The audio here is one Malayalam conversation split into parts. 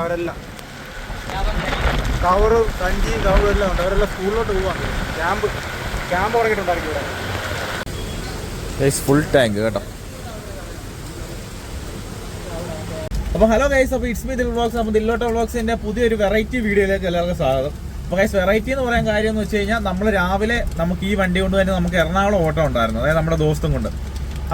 അവരെല്ലാം. കവറ് കഞ്ചി കവറും എല്ലാം ഉണ്ട്. അവരെല്ലാം സ്കൂളിലോട്ട് പോവാണ് ക്യാമ്പ് ക്യാമ്പ് തുടങ്ങിയിട്ടുണ്ടായിരിക്കും ഇവിടെ. ഫുൾ ടാങ്ക് കേട്ടോ. അപ്പോൾ ഹലോ ഗൈസ് അപ്പോൾ ഇറ്റ്സ് മീ ദിൽ വ്ളോഗ്സ് അപ്പോൾ ദില്ലോട്ട വ്ളോഗ്സിന്റെ പുതിയൊരു വെറൈറ്റി വീഡിയോയിലേക്ക് എല്ലാവർക്കും സ്വാഗതം. അപ്പോൾ ഗൈസ് വെറൈറ്റി എന്ന് പറയാൻ കാര്യം എന്ന് വെച്ച് കഴിഞ്ഞാൽ നമ്മൾ രാവിലെ നമുക്ക് ഈ വണ്ടി കൊണ്ട് തന്നെ നമുക്ക് എറണാകുളം ഓട്ടം ഉണ്ടായിരുന്നു. അതായത് നമ്മുടെ ദോസ്തും കൊണ്ട്.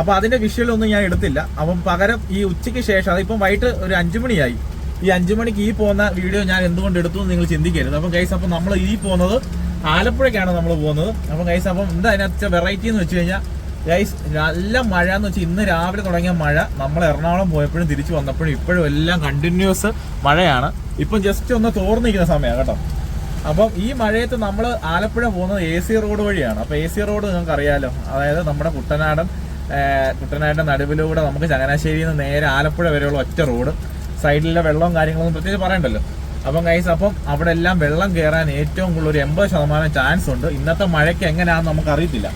അപ്പോൾ അതിന്റെ വിഷ്വലൊന്നും ഞാൻ എടുത്തില്ല. അപ്പം പകരം ഈ ഉച്ചയ്ക്ക് ശേഷം അതിപ്പം വൈകിട്ട് ഒരു അഞ്ചു മണിയായി. ഈ അഞ്ചു മണിക്ക് ഈ പോകുന്ന വീഡിയോ ഞാൻ എന്തുകൊണ്ട് എടുത്തു എന്ന് നിങ്ങൾ ചിന്തിക്കരുത്. അപ്പം ഗൈസ് അപ്പം നമ്മൾ ഈ പോകുന്നത് ആലപ്പുഴയ്ക്കാണ് നമ്മൾ പോകുന്നത്. അപ്പം ഗൈസ് അപ്പം എന്താ അതിനകത്ത് വെറൈറ്റി എന്ന് വെച്ച് കഴിഞ്ഞാൽ ഗൈസ് നല്ല മഴ എന്ന് വെച്ചാൽ ഇന്ന് രാവിലെ തുടങ്ങിയ മഴ. നമ്മൾ എറണാകുളം പോയപ്പോഴും തിരിച്ചു വന്നപ്പോഴും ഇപ്പോഴും എല്ലാം കണ്ടിന്യൂസ് മഴയാണ്. ഇപ്പം ജസ്റ്റ് ഒന്ന് തോർന്നിരിക്കുന്ന സമയമാണ് കേട്ടോ. അപ്പം ഈ മഴയത്ത് നമ്മൾ ആലപ്പുഴ പോകുന്നത് എ സി റോഡ് വഴിയാണ്. അപ്പോൾ എ സി റോഡ് നിങ്ങൾക്ക് അറിയാലോ. അതായത് നമ്മുടെ കുട്ടനാടൻ കുട്ടനാടിന്റെ നടുവിലൂടെ നമുക്ക് ചങ്ങനാശ്ശേരിയിൽ നിന്ന് നേരെ ആലപ്പുഴ വരെയുള്ള ഒറ്റ റോഡ് സൈഡിലെ വെള്ളവും കാര്യങ്ങളൊന്നും പ്രത്യേകിച്ച് പറയണ്ടല്ലോ. അപ്പം കൈസ് അപ്പം അവിടെ എല്ലാം വെള്ളം കയറാൻ ഏറ്റവും കൂടുതൽ ഒരു എൺപത് ശതമാനം ചാൻസ് ഉണ്ട്. ഇന്നത്തെ മഴയ്ക്ക് എങ്ങനെയാണെന്ന് നമുക്ക് അറിയത്തില്ല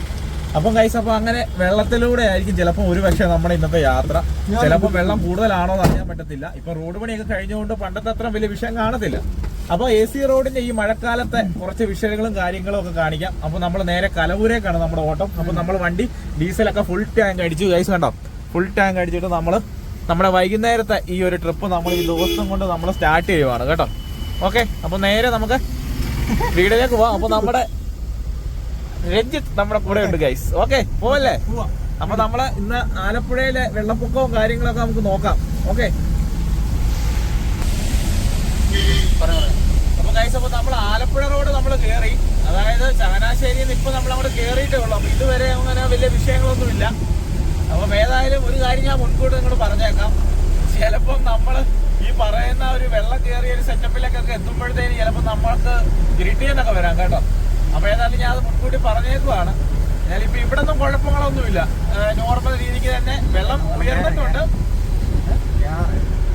അപ്പം കൈസ് അപ്പം അങ്ങനെ വെള്ളത്തിലൂടെ ആയിരിക്കും ചിലപ്പോൾ ഒരു പക്ഷേ നമ്മുടെ ഇന്നത്തെ യാത്ര. ചിലപ്പോൾ വെള്ളം കൂടുതലാണോ എന്ന് അറിയാൻ പറ്റത്തില്ല. ഇപ്പം റോഡ് പണിയൊക്കെ കഴിഞ്ഞുകൊണ്ട് പണ്ടത്തെ അത്ര വലിയ വിഷയം കാണത്തില്ല. അപ്പൊ എ സി റോഡിന്റെ ഈ മഴക്കാലത്തെ കുറച്ച് വിഷയങ്ങളും കാര്യങ്ങളും ഒക്കെ കാണിക്കാം. അപ്പൊ നമ്മൾ നേരെ കലവൂരേക്കാണ് നമ്മുടെ ഓട്ടം. അപ്പൊ നമ്മൾ വണ്ടി ഡീസലൊക്കെ ഫുൾ ടാങ്ക് അടിച്ചു. ഗൈസ് കണ്ടോ? ഫുൾ ടാങ്ക് അടിച്ചിട്ട് നമ്മൾ നമ്മുടെ വൈകുന്നേരത്തെ ഈ ഒരു ട്രിപ്പ് നമ്മൾ ഈ ദിവസം കൊണ്ട് നമ്മൾ സ്റ്റാർട്ട് ചെയ്യുവാണ് കേട്ടോ. ഓക്കെ അപ്പൊ നേരെ നമുക്ക് വീടിലേക്ക് പോവാം. അപ്പൊ നമ്മുടെ രഞ്ജിത്ത് നമ്മുടെ കൂടെ ഉണ്ട് ഗൈസ് ഓക്കെ പോവല്ലേ? അപ്പൊ നമ്മൾ ഇന്ന് ആലപ്പുഴയിലെ വെള്ളപ്പൊക്കവും കാര്യങ്ങളൊക്കെ നമുക്ക് നോക്കാം. ഓക്കെ അപ്പൊ ഗൈസ് അപ്പൊ നമ്മൾ ആലപ്പുഴ റോഡ് നമ്മൾ കയറി അതായത് ചങ്ങനാശ്ശേരിയിൽ നിന്ന് ഇപ്പൊ നമ്മൾ അവിടെ കയറിയിട്ടേ ഉള്ളൂ. അപ്പൊ ഇതുവരെ അങ്ങനെ വലിയ വിഷയങ്ങളൊന്നുമില്ല. അപ്പം ഏതായാലും ഒരു കാര്യം ഞാൻ മുൻകൂട്ടി നിങ്ങൾ പറഞ്ഞേക്കാം. ചിലപ്പം നമ്മൾ ഈ പറയുന്ന ഒരു വെള്ളം കയറിയ ഒരു സെറ്റപ്പിലേക്കൊക്കെ എത്തുമ്പോഴത്തേന് ചിലപ്പോൾ നമ്മൾക്ക് ഗ്രിഡിയെന്നൊക്കെ വരാം കേട്ടോ. അപ്പോൾ ഏതായാലും ഞാൻ അത് മുൻകൂട്ടി പറഞ്ഞേക്കുവാണ്. ഞാനിപ്പോ ഇവിടെ ഒന്നും കുഴപ്പങ്ങളൊന്നുമില്ല. നോർമൽ രീതിക്ക് തന്നെ വെള്ളം ഉയർന്നിട്ടുണ്ട്.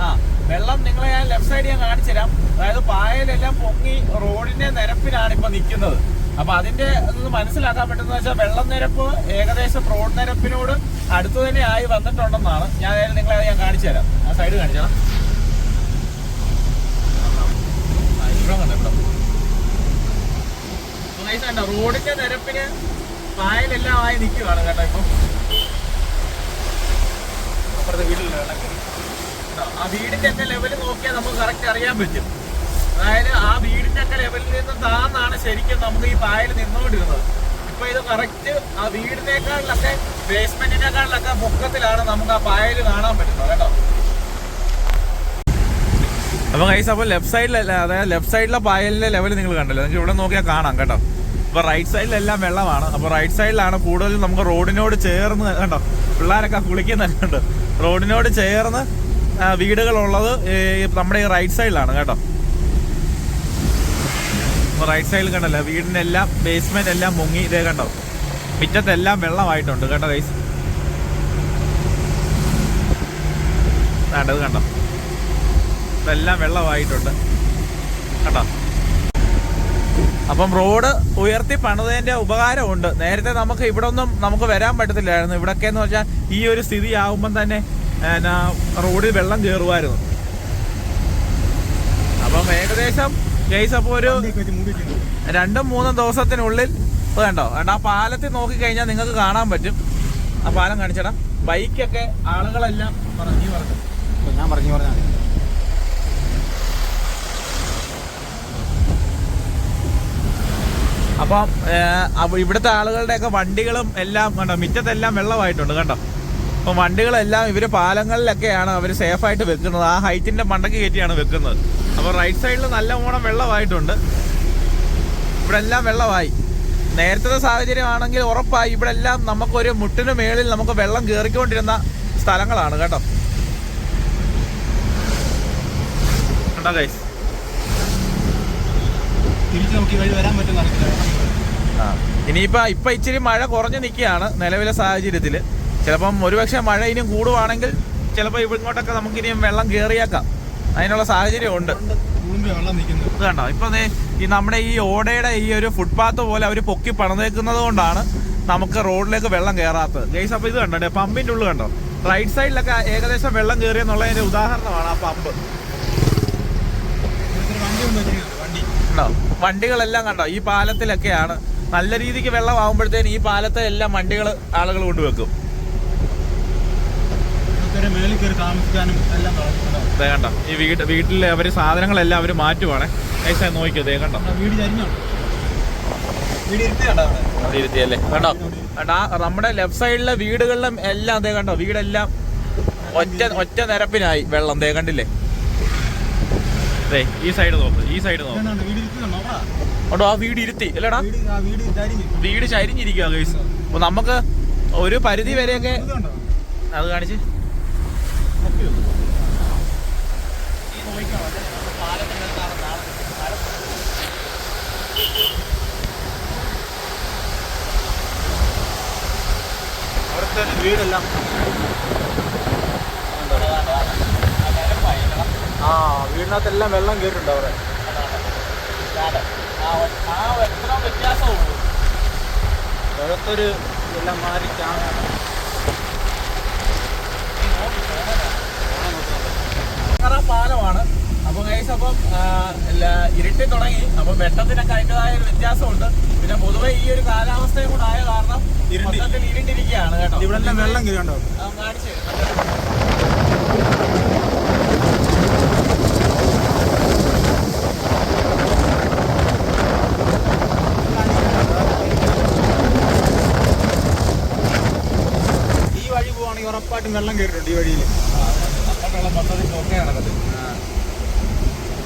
ആ വെള്ളം നിങ്ങളെ ഞാൻ ലെഫ്റ്റ് സൈഡ് ഞാൻ കാണിച്ചു തരാം അതായത് പായലെല്ലാം പൊങ്ങി റോഡിന്റെ നിരപ്പിലാണ് ഇപ്പൊ നിൽക്കുന്നത്. അപ്പൊ അതിന്റെ ഒന്ന് മനസ്സിലാക്കാൻ പറ്റുന്ന വെച്ചാൽ വെള്ളം നിരപ്പ് ഏകദേശം റോഡ് നിരപ്പിനോട് അടുത്തു തന്നെ ആയി വന്നിട്ടുണ്ടെന്നാണ്. ഞാൻ നിങ്ങളെ ഞാൻ കാണിച്ചു തരാം. ആ സൈഡ് കാണിച്ചു റോഡിന്റെ നിരപ്പിന് പായലെല്ലാം ആയി നിൽക്കുവാണ് കേട്ടോ ഇപ്പം. അപ്പുറത്തെ വീട്ടിലുള്ള ആ വീടിന്റെ ഒക്കെ ലെവൽ നോക്കിയാൽ നമുക്ക് കറക്റ്റ് അറിയാൻ പറ്റും. അതായത് ആ വീടിന്റെ ഒക്കെ ലെവലിൽ നിന്ന് താന്നാണ് ശരിക്കും നമുക്ക് ഈ പായൽ നിന്നുകൊണ്ടിരുന്നത്. ഇപ്പൊ ഇത് കറക്റ്റ് ആ വീടിനേക്കാളിലൊക്കെ ബേസ്മെന്റിനേക്കാളിലൊക്കെ മുഖത്തിലാണ് നമുക്ക് ആ പായൽ കാണാൻ പറ്റുന്നത് കേട്ടോ. അപ്പൊ കൈസ് അപ്പൊ ലെഫ്റ്റ് സൈഡിലല്ല അതായത് ലെഫ്റ്റ് സൈഡിലെ പായലിന്റെ ലെവൽ നിങ്ങൾ കണ്ടല്ലോ. നിങ്ങൾക്ക് ഇവിടെ നോക്കിയാൽ കാണാം കേട്ടോ. അപ്പൊ റൈറ്റ് സൈഡിലെല്ലാം വെള്ളമാണ്. അപ്പൊ റൈറ്റ് സൈഡിലാണ് കൂടുതലും നമുക്ക് റോഡിനോട് ചേർന്ന് കേട്ടോ പിള്ളേരൊക്കെ കുളിക്കുന്നുണ്ട് റോഡിനോട് ചേർന്ന് വീടുകളുള്ളത് നമ്മുടെ ഈ റൈറ്റ് സൈഡിലാണ് കേട്ടോ. റൈറ്റ് സൈഡിൽ കണ്ടല്ലോ? വീടിനെല്ലാം ബേസ്മെന്റ് എല്ലാം മുങ്ങി. ഇതേ കണ്ടോ? മുറ്റത്തെല്ലാം വെള്ളമായിട്ടുണ്ട്. കേട്ടോ ഗൈസ് വേണ്ടത് കണ്ടോ? ഇതെല്ലാം വെള്ളമായിട്ടുണ്ട്. കേട്ടോ അപ്പം റോഡ് ഉയർത്തി പണിതതിന്റെ ഉപകാരമുണ്ട്. നേരത്തെ നമുക്ക് ഇവിടെ ഒന്നും നമുക്ക് വരാൻ പറ്റത്തില്ലായിരുന്നു. ഇവിടൊക്കെ എന്ന് വെച്ചാൽ ഈ ഒരു സ്ഥിതി ആകുമ്പം തന്നെ റോഡിൽ വെള്ളം കയറുമായിരുന്നു അപ്പം ഏകദേശം കേസ് അപ്പോൾ ഒരു രണ്ടും മൂന്നും ദിവസത്തിനുള്ളിൽ വേണ്ടോ കണ്ടോ? കണ്ടോ? ആ പാലത്തിൽ നോക്കി കഴിഞ്ഞാൽ നിങ്ങൾക്ക് കാണാൻ പറ്റും. ആ പാലം കാണിച്ചടാ. ബൈക്കൊക്കെ ആളുകളെല്ലാം പറഞ്ഞു പറഞ്ഞു. ഞാൻ പറഞ്ഞു പറഞ്ഞാൽ അപ്പം ഇവിടുത്തെ ആളുകളുടെയൊക്കെ വണ്ടികളും എല്ലാം കണ്ടോ? മിറ്റത്തെല്ലാം വെള്ളമായിട്ടുണ്ട് കണ്ടോ? അപ്പം വണ്ടികളെല്ലാം ഇവർ പാലങ്ങളിലൊക്കെയാണ് അവർ സേഫായിട്ട് വെക്കുന്നത്. ആ ഹൈറ്റിന്റെ മണ്ടക്ക് കയറ്റിയാണ് വെക്കുന്നത്. അപ്പോൾ റൈറ്റ് സൈഡിൽ നല്ല ഓണം വെള്ളമായിട്ടുണ്ട്. ഇവിടെ എല്ലാം വെള്ളമായി. നേരത്തെ സാഹചര്യമാണെങ്കിൽ ഉറപ്പായി ഇവിടെ എല്ലാം നമുക്കൊരു മുട്ടിന് മേളിൽ നമുക്ക് വെള്ളം കയറിക്കൊണ്ടിരുന്ന സ്ഥലങ്ങളാണ് കേട്ടോ. കണ്ടോ ഗൈസ് ആ. ഇനിയിപ്പോൾ ഇപ്പൊ ഇച്ചിരി മഴ കുറഞ്ഞു നിൽക്കുകയാണ് നിലവിലെ സാഹചര്യത്തിൽ ചിലപ്പം ഒരുപക്ഷെ മഴ ഇനിയും കൂടുവാണെങ്കിൽ ചിലപ്പോൾ ഇങ്ങോട്ടൊക്കെ നമുക്ക് ഇനിയും വെള്ളം കയറിയേക്കാം അതിനുള്ള സാഹചര്യം ഉണ്ട്. ഇത് കണ്ടോ? ഇപ്പൊ ഈ നമ്മുടെ ഈ ഓടയുടെ ഈ ഒരു ഫുട്പാത്ത് പോലെ അവർ പൊക്കി പണിതേക്കുന്നത് കൊണ്ടാണ് നമുക്ക് റോഡിലേക്ക് വെള്ളം കയറാത്തത് ഗൈസ് അപ്പൊ ഇത് കണ്ടോ? പമ്പിന്റെ ഉള്ളിൽ കണ്ടോ? റൈറ്റ് സൈഡിലൊക്കെ ഏകദേശം വെള്ളം കയറിയെന്നുള്ളതിന്റെ ഉദാഹരണമാണ് ആ പമ്പ്. കൊണ്ട്? വണ്ടികളെല്ലാം കണ്ടോ? ഈ പാലത്തിലൊക്കെയാണ്. നല്ല രീതിക്ക് വെള്ളം ആകുമ്പോഴത്തേന് ഈ പാലത്തെ എല്ലാം വണ്ടികൾ ആളുകൾ കൊണ്ടുവെക്കും. മേളിൽ കയറി താമസിക്കാനും എല്ലാം നടക്കുന്നുണ്ടാവും ദേ കണ്ടോ ഈ വീട് വീട്ടിലെ അവർ സാധനങ്ങളെല്ലാം അവർ മാറ്റുവാണേ. പൈസ നോക്കിയോ ദേ കണ്ടോ. വീട് ചരിഞ്ഞോ? ഇരുത്തിയല്ലേ? കണ്ടോ? നമ്മുടെ ലെഫ്റ്റ് സൈഡിലെ വീടുകളിലും എല്ലാം അതേ കണ്ടോ വീടെല്ലാം ഒറ്റ ഒറ്റ നിരപ്പിനായി വെള്ളം ദേ കണ്ടില്ലേ? ദേ ഈ സൈഡ് നോക്ക് ഈ സൈഡ് നോക്ക്. ആ വീട് ഇരുത്തി അല്ലേടാ. വീട് ചരിഞ്ഞിരിക്കുക അപ്പൊ നമുക്ക് ഒരു പരിധി വരെയൊക്കെ അത് കാണിച്ച് പൊക്കിയോ? അവിടുത്തെ വീടെല്ലാം ആ വീടിനകത്തെല്ലാം വെള്ളം കയറിയിട്ടുണ്ട് അവിടെ ഓരോരുത്തര് എല്ലാം മാറി ക്യാമറ തെങ്ങറ പാലമാണ് അപ്പൊ ഗൈസ് അപ്പം ഇരുട്ടി തുടങ്ങി. അപ്പൊ വെട്ടത്തിനൊക്കെ അതിന്റെതായ ഒരു വ്യത്യാസമുണ്ട്. പിന്നെ പൊതുവെ ഈ ഒരു കാലാവസ്ഥയും കൂടെ ആയ കാരണം ഇരുട്ടത്തിൽ ഇരുണ്ടിരിക്കുകയാണ് കേട്ടോ. ഇവിടെ വെള്ളം കയറിയുണ്ടോ? കാണിച്ചു ഈ വഴി പോവാണെങ്കിൽ ഉറപ്പായിട്ടും വെള്ളം കയറിയിട്ടുണ്ട് ഈ വഴിയിൽ. വെള്ളം മൊത്തത്തിൽ ഒക്കെ നടക്കുന്നത്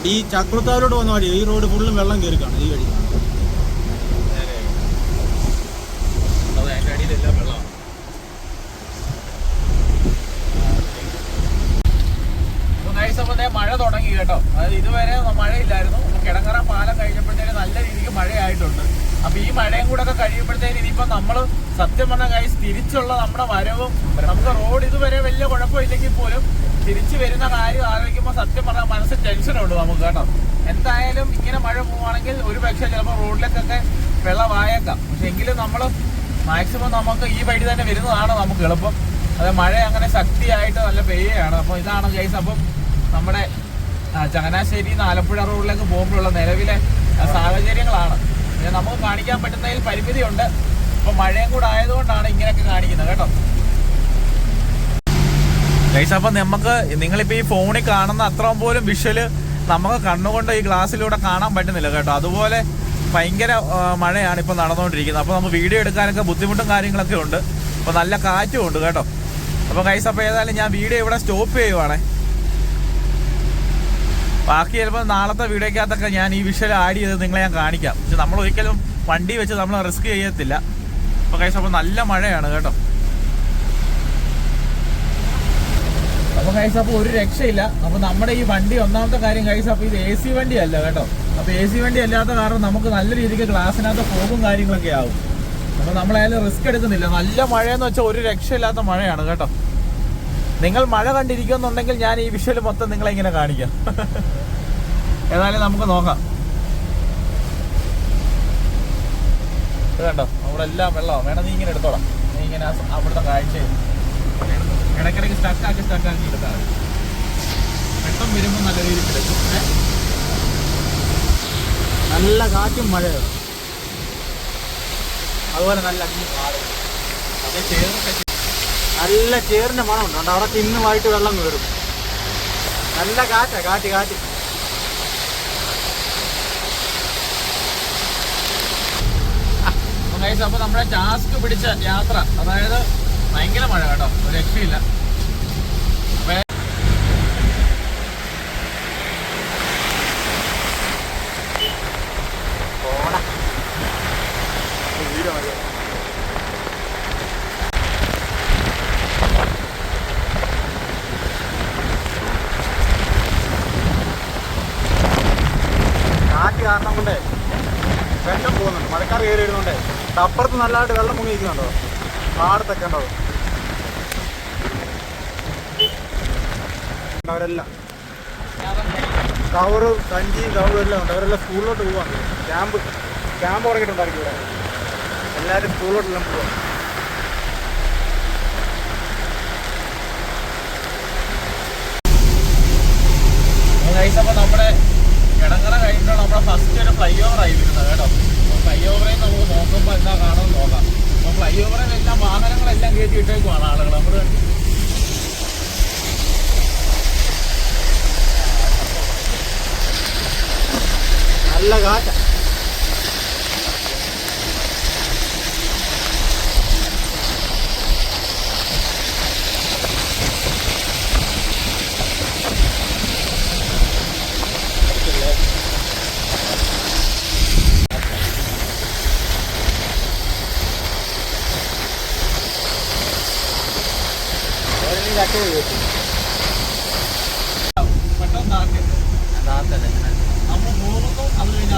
ഈ ചക്രത്താവിലോട്ട് വന്ന വഴി ഈ റോഡ് ഫുള്ളും വെള്ളം കയറി കാണും ഈ വഴി. അത് മഴ തുടങ്ങി കേട്ടോ. അതായത് ഇതുവരെ മഴയില്ലായിരുന്നു. കിടങ്ങറ പാലം കഴിഞ്ഞപ്പോഴത്തേക്ക് നല്ല രീതിക്ക് മഴയായിട്ടുണ്ട്. അപ്പൊ ഈ മഴയും കൂടെ ഒക്കെ കഴിയുമ്പോഴത്തേക്ക് ഇനിയിപ്പോ നമ്മൾ സത്യം പറഞ്ഞ കാര്യം തിരിച്ചുള്ള നമ്മുടെ വരവും നമുക്ക് റോഡ് ഇതുവരെ വലിയ കുഴപ്പമില്ലെങ്കിൽ പോലും തിരിച്ചു വരുന്ന കാര്യം ആലോചിക്കുമ്പോൾ സത്യം പറഞ്ഞാൽ മനസ്സിൽ ടെൻഷനുണ്ട് നമുക്ക് കേട്ടോ. എന്തായാലും ഇങ്ങനെ മഴ പോവുകയാണെങ്കിൽ ഒരു പക്ഷേ ചിലപ്പോൾ റോഡിലേക്കൊക്കെ വെള്ളമായേക്കാം. പക്ഷെ എങ്കിലും നമ്മൾ മാക്സിമം നമുക്ക് ഈ വഴി തന്നെ വരുന്നതാണ് നമുക്ക് എളുപ്പം. അത് മഴ അങ്ങനെ ശക്തിയായിട്ട് നല്ല പെയ്യാണ് അപ്പോൾ ഇതാണ് ഗൈസ് അപ്പം നമ്മുടെ ചങ്ങനാശ്ശേരി ആലപ്പുഴ റോഡിലേക്ക് പോകുമ്പോഴുള്ള നിലവിലെ സാഹചര്യങ്ങളാണ്. പിന്നെ നമുക്ക് കാണിക്കാൻ പറ്റുന്നതിൽ പരിമിതിയുണ്ട്. അപ്പൊ മഴയും കൂടെ ആയതുകൊണ്ടാണ് ഇങ്ങനെയൊക്കെ കാണിക്കുന്നത് കേട്ടോ. ഗൈസ് അപ്പം നമുക്ക് നിങ്ങളിപ്പോൾ ഈ ഫോണിൽ കാണുന്ന അത്ര പോലും വിഷ്വൽ നമുക്ക് കണ്ണുകൊണ്ട് ഈ ഗ്ലാസ്സിലൂടെ കാണാൻ പറ്റുന്നില്ല കേട്ടോ. അതുപോലെ ഭയങ്കര മഴയാണ് ഇപ്പോൾ നടന്നുകൊണ്ടിരിക്കുന്നത്. അപ്പോൾ നമുക്ക് വീഡിയോ എടുക്കാനൊക്കെ ബുദ്ധിമുട്ടും കാര്യങ്ങളൊക്കെ ഉണ്ട്. അപ്പോൾ നല്ല കാറ്റും ഉണ്ട് കേട്ടോ. അപ്പോൾ ഗൈസ് അപ്പോൾ ഏതായാലും ഞാൻ വീഡിയോ ഇവിടെ സ്റ്റോപ്പ് ചെയ്യുവാണേ. ബാക്കി ചിലപ്പോൾ നാളത്തെ വീഡിയോക്കകത്തൊക്കെ ഞാൻ ഈ വിഷ്വൽ ആഡ് ചെയ്ത് നിങ്ങളെ ഞാൻ കാണിക്കാം. പക്ഷെ നമ്മൾ ഒരിക്കലും വണ്ടി വെച്ച് നമ്മൾ റിസ്ക് ചെയ്യത്തില്ല. അപ്പോൾ കഴിച്ച അപ്പോൾ നല്ല മഴയാണ് കേട്ടോ. അപ്പോൾ കഴിച്ച അപ്പോൾ ഒരു രക്ഷയില്ല. അപ്പോൾ നമ്മുടെ ഈ വണ്ടി ഒന്നാമത്തെ കാര്യം കഴിച്ച അപ്പോൾ ഇത് എ സി വണ്ടി അല്ല കേട്ടോ. അപ്പോൾ എ സി വണ്ടി അല്ലാത്ത കാരണം നമുക്ക് നല്ല രീതിക്ക് ഗ്ലാസ്സിനകത്ത് പോകും കാര്യങ്ങളൊക്കെ ആവും. അപ്പോൾ നമ്മളായാലും റിസ്ക് എടുക്കുന്നില്ല. നല്ല മഴയെന്ന് വെച്ചാൽ ഒരു രക്ഷയില്ലാത്ത മഴയാണ് കേട്ടോ. നിങ്ങൾ മഴ കണ്ടിരിക്കുന്നുണ്ടെങ്കിൽ ഞാൻ ഈ വിഷ്വൽ മൊത്തം നിങ്ങളെ ഇങ്ങനെ കാണിക്കാം. ഏതായാലും നമുക്ക് നോക്കാം. കണ്ടോ? അവിടെ എല്ലാം വെള്ളമാണ് വേണം നീ ഇങ്ങനെ എടുത്തോളാം. നീ ഇങ്ങനെ അവിടുത്തെ കാഴ്ച ഇടയ്ക്കിടയ്ക്ക് സ്റ്റക്കാക്കി സ്റ്റക്കാക്കി എടുത്താൽ മതി. വെള്ളം വരുമ്പോൾ നല്ല രീതിയിൽ എടുക്കും. നല്ല കാറ്റും മഴയാണ് അതുപോലെ നല്ല അഗ്നി പാടും അതേ ചേർന്നൊക്കെ നല്ല ചേറിന്റെ മണമുണ്ട്. അതുകൊണ്ട് അവിടെ തിന്നുമായിട്ട് വെള്ളം കയറും. നല്ല കാറ്റാ കാറ്റ് കാറ്റ്. അപ്പൊ നമ്മുടെ ടാസ്ക് പിടിച്ച യാത്ര അതായത് ഭയങ്കര മഴ കേട്ടോ. ഒരു രക്ഷയില്ല അപ്പൊ പോടാ വീട് മതി കാറ്റ് കാരണം കൊണ്ടേ വെള്ളം മഴക്കാർ കയറി വരുന്നുണ്ടേ. അപ്പുറത്ത് നല്ലതായിട്ട് വെള്ളം മുങ്ങി നിൽക്കുന്നുണ്ടോ പാടത്തൊക്കെ ഉണ്ടോ? അവരെല്ലാം. കവറും കഞ്ചിയും കവറും എല്ലാം ഉണ്ട്. അവരെല്ലാം സ്കൂളിലോട്ട് പോവാണ് ക്യാമ്പ് ക്യാമ്പ് തുടങ്ങിയിട്ടുണ്ടായിരിക്കും ഇവിടെ. എല്ലാവരും സ്കൂളിലോട്ടെല്ലാം പോവാം. ഗൈസ് അപ്പൊ നമ്മുടെ കിടങ്ങറ കഴിഞ്ഞിട്ടാണ് നമ്മുടെ ഫസ്റ്റ് ഒരു ഫ്ലൈ ഓവർ ആയി വരുന്നത് കേട്ടോ. ഫ്ലൈ ഓവറിൽ നമുക്ക് നോക്കുമ്പോൾ എന്താ കാണുമെന്ന് നോക്കാം. അപ്പോൾ ഫ്ലൈ ഓവറിൽ എല്ലാം വാഹനങ്ങളെല്ലാം കയറ്റി ഇട്ടേക്കുവാണ് ആളുകൾ നമ്മൾ നല്ല കാറ്റ.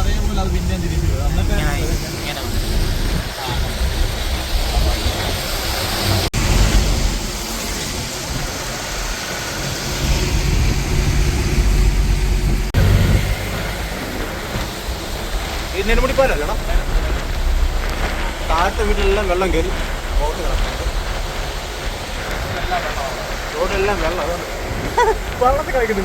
അതേപോലെ അത് പിന്നെയും തിരിച്ചു എന്നിട്ട് ഈ നെടുമുടിപ്പാലല്ലടാ താഴത്തെ വീട്ടിലെല്ലാം വെള്ളം കയറി റോഡ് കിടക്കുന്നുണ്ട് റോഡെല്ലാം വെള്ളം വെള്ളത്തിൽ കളിക്കുന്നു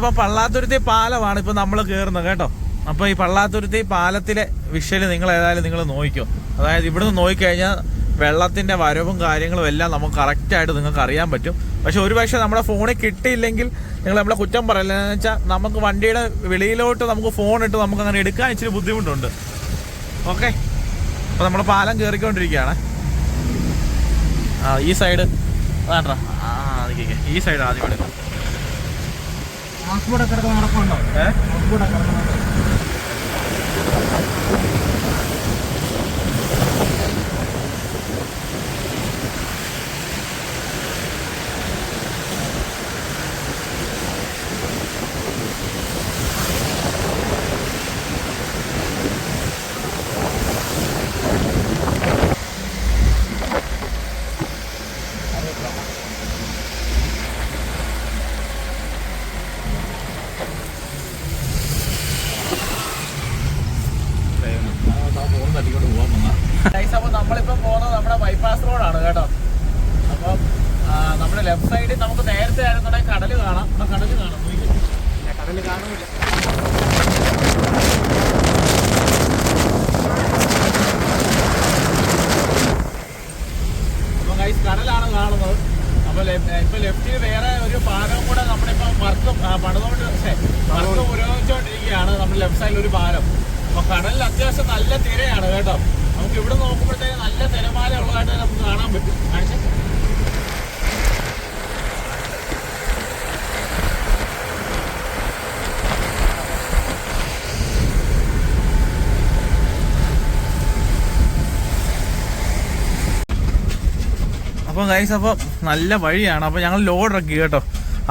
അപ്പൊ പള്ളാത്തുരുത്തി പാലമാണ് ഇപ്പൊ നമ്മൾ കേറുന്നത് കേട്ടോ? അപ്പൊ ഈ പള്ളാത്തുരുത്തി പാലത്തിലെ വിഷൽ നിങ്ങൾ ഏതായാലും നിങ്ങൾ നോക്കിക്കോ അതായത് ഇവിടുന്ന് നോക്കിക്കഴിഞ്ഞാൽ വെള്ളത്തിന്റെ വരവും കാര്യങ്ങളും എല്ലാം നമുക്ക് കറക്റ്റ് ആയിട്ട് നിങ്ങൾക്ക് അറിയാൻ പറ്റും. പക്ഷെ ഒരു പക്ഷെ നമ്മുടെ ഫോണിൽ കിട്ടിയില്ലെങ്കിൽ നിങ്ങൾ നമ്മളെ കുറ്റം പറയില്ല? എന്ന് വെച്ചാൽ നമുക്ക് വണ്ടിയുടെ വെളിയിലോട്ട് നമുക്ക് ഫോൺ ഇട്ട് നമുക്ക് അങ്ങനെ എടുക്കാൻ ഇച്ചിരി ബുദ്ധിമുട്ടുണ്ട്. ഓക്കെ അപ്പൊ നമ്മൾ പാലം കയറിക്കൊണ്ടിരിക്കുകയാണ് ആ ഈ സൈഡ് വേണ്ട ആ ഈ സൈഡ് ആദ്യം എടുക്കാം ആസ്ബോർഡ് കിടക്കുന്ന നടക്കുന്നുണ്ടോ ഏഹ് ആസ്ബോർഡ് കിടക്കുന്ന അപ്പൊ നമ്മളിപ്പോ പോകുന്നത് നമ്മുടെ ബൈപ്പാസ് റോഡാണ് കേട്ടോ അപ്പൊ നമ്മുടെ ലെഫ്റ്റ് സൈഡിൽ നമുക്ക് നേരത്തെ ആയിരുന്നുണ്ടെങ്കിൽ കടൽ കാണാം. ഇവിടെ കടൽ കാണാം. കടൽ കാണുന്നില്ല. അപ്പൊ ഗൈസ് കടലാണ് കാണുന്നത്. അപ്പോൾ ഇപ്പൊ ലെഫ്റ്റിൽ വേറെ ഒരു പാലം കൂടെ നമ്മളിപ്പോൾ വർക്ക് പണിതുകൊണ്ട് വർക്ക് പുരോഗമിച്ചുകൊണ്ടിരിക്കുകയാണ് നമ്മുടെ ലെഫ്റ്റ് സൈഡിൽ ഒരു പാലം അപ്പൊ കടലിൽ അത്യാവശ്യം നല്ല തിരയാണ് കേട്ടോ. നമുക്ക് ഇവിടെ നോക്കുമ്പോഴത്തേക്ക് നല്ല തിരമാല ഉള്ളതായിട്ട് നമുക്ക് കാണാൻ പറ്റും. കാണിച്ചേ. അപ്പോൾ ഗൈസ് അപ്പോൾ നല്ല വഴിയാണ്. അപ്പോൾ ഞങ്ങൾ ലോഡ് ഇറക്കി കേട്ടോ.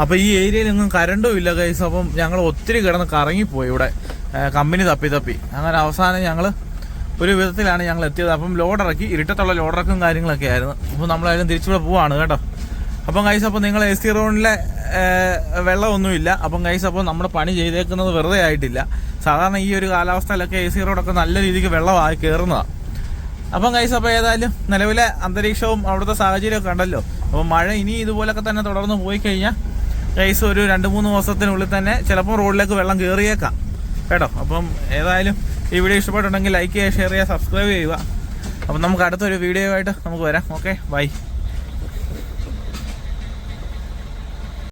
അപ്പോൾ ഈ ഏരിയയിൽ ഒന്നും കരണ്ടും ഇല്ല ഗൈസ് അപ്പം ഞങ്ങൾ ഒത്തിരി കിടന്ന് കറങ്ങിപ്പോയി ഇവിടെ. കമ്പനി തപ്പി തപ്പി. അങ്ങനെ അവസാനം ഞങ്ങൾ ഒരു വിധത്തിലാണ് ഞങ്ങൾ എത്തിയത്. അപ്പം ലോഡ് ഇറക്കി ഇരുട്ടത്തുള്ള ലോഡ് ഇറക്കും കാര്യങ്ങളൊക്കെ ആയിരുന്നു. അപ്പോൾ നമ്മളായാലും തിരിച്ചുകൂടെ പോവാണ് കേട്ടോ. അപ്പം ഗൈസ് അപ്പോൾ നിങ്ങൾ എസ് സി റോഡിലെ വെള്ളമൊന്നുമില്ല. അപ്പം ഗൈസ് അപ്പോൾ നമ്മുടെ പണി ചെയ്തേക്കുന്നത് വെറുതെ ആയിട്ടില്ല. സാധാരണ ഈ ഒരു കാലാവസ്ഥയിലൊക്കെ എ സി റോഡൊക്കെ നല്ല രീതിക്ക് വെള്ളമായി കയറുന്നതാണ് അപ്പം കൈസ് അപ്പോൾ ഏതായാലും നിലവിലെ അന്തരീക്ഷവും അവിടുത്തെ സാഹചര്യമൊക്കെ ഉണ്ടല്ലോ അപ്പോൾ മഴ ഇനി ഇതുപോലൊക്കെ തന്നെ തുടർന്ന് പോയി കഴിഞ്ഞാൽ കൈസ് ഒരു രണ്ട് മൂന്ന് മാസത്തിനുള്ളിൽ തന്നെ ചിലപ്പോൾ റോഡിലേക്ക് വെള്ളം കയറിയേക്കാം. കേട്ടോ? അപ്പം ഏതായാലും ഈ വീഡിയോ ഇഷ്ടപ്പെട്ടുണ്ടെങ്കിൽ ലൈക്ക് ചെയ്യുക ഷെയർ ചെയ്യുക സബ്സ്ക്രൈബ് ചെയ്യുക. അപ്പം നമുക്ക് അടുത്തൊരു വീഡിയോ ആയിട്ട് നമുക്ക് വരാം. Okay bye